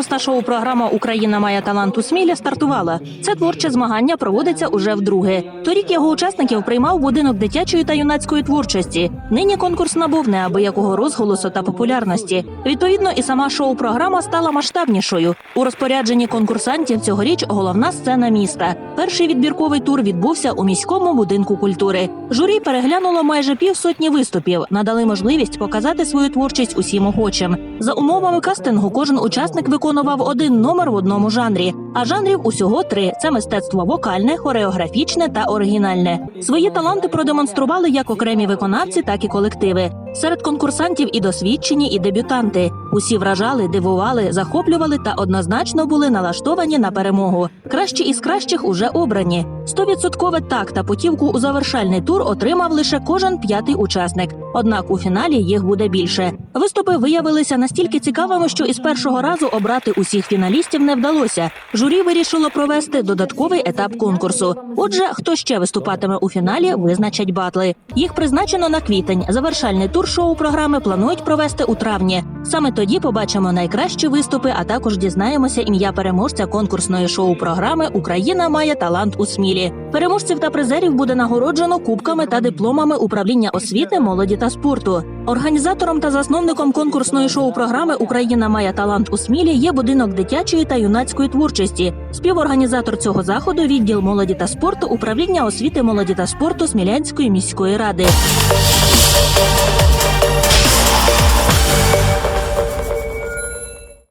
Шоста шоу-програма Україна має талант у смілі стартувала. Це творче змагання проводиться уже вдруге. Торік його учасників приймав будинок дитячої та юнацької творчості. Нині конкурс набув неабиякого розголосу та популярності. Відповідно, і сама шоу-програма стала масштабнішою. У розпорядженні конкурсантів цьогоріч головна сцена міста. Перший відбірковий тур відбувся у міському будинку культури. Журі переглянуло майже півсотні виступів, надали можливість показати свою творчість усім охочим. За умовами кастингу кожен учасник виконував один номер в одному жанрі. А жанрів усього три: це мистецтво вокальне, хореографічне та оригінальне. Свої таланти продемонстрували як окремі виконавці, так і колективи. Серед конкурсантів і досвідчені, і дебютанти. Усі вражали, дивували, захоплювали та однозначно були налаштовані на перемогу. Кращі із кращих уже обрані. Стовідсоткове так та путівку у завершальний тур отримав лише кожен п'ятий учасник. Однак у фіналі їх буде більше. Виступи виявилися настільки цікавими, що із першого разу обрати усіх фіналістів не вдалося. Журі вирішило провести додатковий етап конкурсу. Отже, хто ще виступатиме у фіналі, визначать батли. Їх призначено на квітень. Завершальний тур шоу програми планують провести у травні. Саме тоді побачимо найкращі виступи, а також дізнаємося ім'я переможця конкурсної шоу програми Україна має талант у смілі. Переможців та призерів буде нагороджено кубками та дипломами управління освіти, молоді та спорту. Організатором та засновником конкурсної шоу програми Україна має талант у смілі є будинок дитячої та юнацької творчості. Співорганізатор цього заходу відділ молоді та спорту управління освіти, молоді та спорту Смілянської міської ради.